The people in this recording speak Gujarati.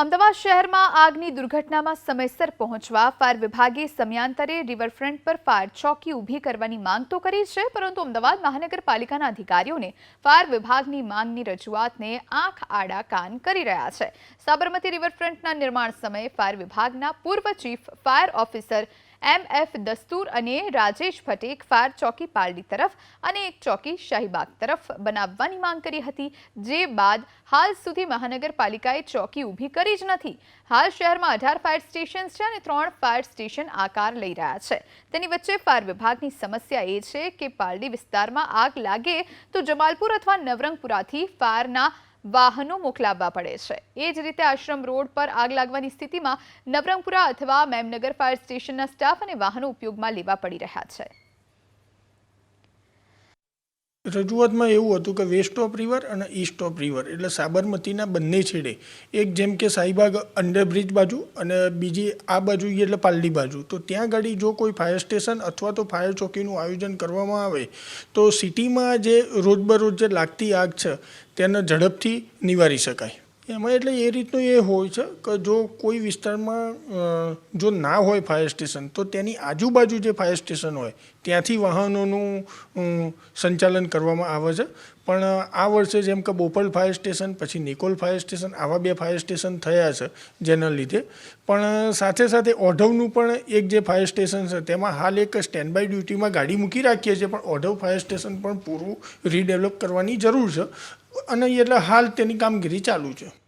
અમદાવાદ શહેરમાં આગની દુર્ઘટનામાં સમયસર પહોંચવા ફાયર વિભાગે સમયાંતરે રિવરફ્રન્ટ પર ફાયર ચોકી ઊભી કરવાની માંગ તો કરી છે, પરંતુ અમદાવાદ મહાનગરપાલિકાના અધિકારીઓને ફાયર વિભાગની માંગની રજૂઆતને આંખ આડા કાન કરી રહ્યા છે. સાબરમતી રિવરફ્રન્ટના નિર્માણ સમયે ફાયર વિભાગના પૂર્વ chief fire officer M F Dastur અને રાજેશ ભટ્ટે એક ફાયર ચોકી પાલડી તરફ અને એક ચોકી શાહીબાગ તરફ બનાવવાની માંગ કરી હતી. જે બાદ હાલ સુધી મહાનગરપાલિકાએ ચોકી ઊભી કરી જ નથી. હાલ શહેરમાં અઢાર ફાયર સ્ટેશન છે અને ત્રણ ફાયર સ્ટેશન આકાર લઈ રહ્યા છે. તેની વચ્ચે ફાયર વિભાગની સમસ્યા એ છે કે પાલડી વિસ્તારમાં આગ લાગે તો જમાલપુર અથવા નવરંગપુરાથી ફાયરના વાહનો મોકલાવવા પડે છે. એ જ રીતે આશ્રમ રોડ પર આગ લાગવાની સ્થિતિમાં નવરંગપુરા અથવા મેમનગર ફાયર સ્ટેશનના સ્ટાફ અને વાહનો ઉપયોગમાં લેવા પડી રહ્યા છે. રજૂઆતમાં એવું હતું કે વેસ્ટ ઓફ રિવર અને ઈસ્ટ ઓફ રિવર એટલે સાબરમતીના બંને છેડે, એક જેમ કે સાઈબાગ અંડરબ્રિજ બાજુ અને બીજી આ બાજુ એટલે પાલડી બાજુ. તો ત્યાં ગાડી જો કોઈ ફાયર સ્ટેશન અથવા તો ફાયર ચોકીનું આયોજન કરવામાં આવે, તો સિટીમાં જે રોજબરોજ જે લાગતી આગ છે, તેને ઝડપથી નિવારી શકાય. એમાં એટલે એ રીતનું એ હોય છે કે જો કોઈ વિસ્તારમાં જો ના હોય ફાયર સ્ટેશન તો તેની આજુબાજુ જે ફાયર સ્ટેશન હોય, ત્યાંથી વાહનોનું સંચાલન કરવામાં આવે છે. પણ આ વર્ષે જેમ કે બોપલ ફાયર સ્ટેશન પછી નિકોલ ફાયર સ્ટેશન આવા બે ફાયર સ્ટેશન થયા છે જેના લીધે. પણ સાથે સાથે ઓઢવનું પણ એક જે ફાયર સ્ટેશન છે, તેમાં હાલ એક સ્ટેન્ડ બાય ડ્યુટીમાં ગાડી મૂકી રાખીએ છીએ, પણ ઓઢવ ફાયર સ્ટેશન પણ પૂરું રીડેવલપ કરવાની જરૂર છે. અને એટલે હાલ તેની કામગીરી ચાલુ છે.